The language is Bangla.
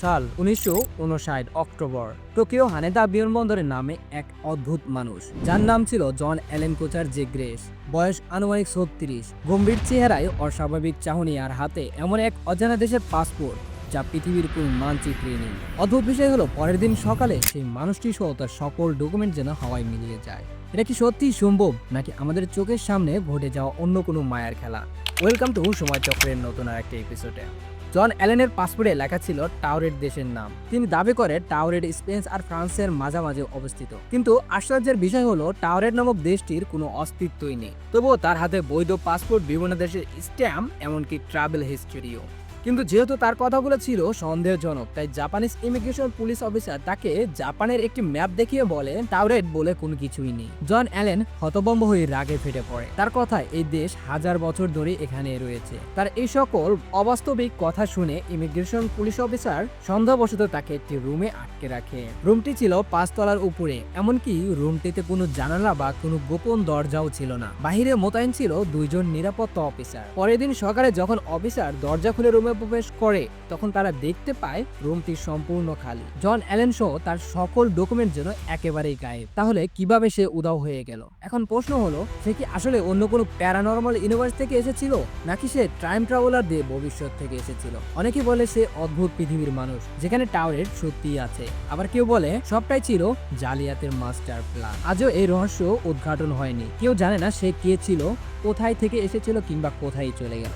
সাল উনিশশো অক্টোবর। টোকিও হানেদা বিমানবন্দরের নামে এক অদ্ভুত মানুষ। যার নাম ছিল জন অ্যালেন কোচার জে গ্রেস। বয়স আনুমানিক ছত্রিশ। গম্ভীর চেহারায় অস্বাভাবিক চাহনি আর হাতে এমন এক অজানা দেশের পাসপোর্ট, যা পৃথিবীর কোনো মানচিত্রে নেই। অদ্ভুত বিষয় হলো, পরের দিন সকালে সেই মানুষটি সহ তার সকল ডকুমেন্ট যেন হাওয়ায় মিলিয়ে যায়। এটা কি সত্যিই সম্ভব, নাকি আমাদের চোখের সামনে ঘটে যাওয়া অন্য কোনো মায়ার খেলা? ওয়েলকাম টু সময় চক্রের নতুন আর একটা এপিসোডে জন অ্যালেনের পাসপোর্টে লেখা ছিল টাওরেট দেশের নাম। তিনি দাবি করে টাওরেট স্পেন্স আর ফ্রান্সের মাঝামাঝি অবস্থিত। কিন্তু আশ্চর্যের বিষয় হলো টাওরেট নামক দেশটির কোনো অস্তিত্বই নেই। তবুও তার হাতে বৈধ পাসপোর্ট বিভিন্ন দেশের স্ট্যাম্প, এমনকি ট্রাভেল হিস্ট্রিও। কিন্তু যেহেতু তার কথাগুলো ছিল সন্দেহজনক, তাই জাপানিজ ইমিগ্রেশন পুলিশ অফিসার তাকে জাপানের একটি ম্যাপ দেখিয়ে বলে টাওরেট বলে কোনো কিছুই নেই। জন অ্যালেন হতবম্ব হয়ে রাগে ফেটে পড়ে। তার কথায় এই দেশ হাজার বছর ধরে এখানে রয়েছে। তার এই সকল অবাস্তবিক কথা শুনে ইমিগ্রেশন পুলিশ অফিসার সন্দেহবশত তাকে একটি রুমে আটকে রাখে। রুমটি ছিল পাঁচতলার উপরে, এমনকি রুমটিতে কোনো জানালা বা কোনো গোপন দরজাও ছিল না। বাহিরে মোতায়েন ছিল দুইজন নিরাপত্তা অফিসার পরের দিন সকালে যখন অফিসার দরজা খুলে রুমে প্রবেশ করে, তখন তারা দেখতে পায় রুমটি সম্পূর্ণ খালি। জন অ্যালেন সহ তার সকল ডকুমেন্ট যেন একেবারেই গায়েব। তাহলে কীভাবে সে উদাও হয়ে গেল? এখন প্রশ্ন হলো, সে কি আসলে অন্য কোনো প্যারানর্মাল ইউনিভার্স থেকে এসেছিল? নাকি সে টাইম ট্রাভেলার দিয়ে ভবিষ্যৎ থেকে এসেছিল? অনেকে বলে সে অদ্ভুত পৃথিবীর মানুষ, যেখানে টাওয়ারের সত্যিই আছে। আবার কেউ বলে, সবটাই ছিল জালিয়াতের মাস্টার প্ল্যান। আজও এই রহস্য উদ্ঘাটন হয়নি। কেউ জানে না সে কে ছিল, কোথায় থেকে এসেছিল কিংবা কোথায় চলে গেল।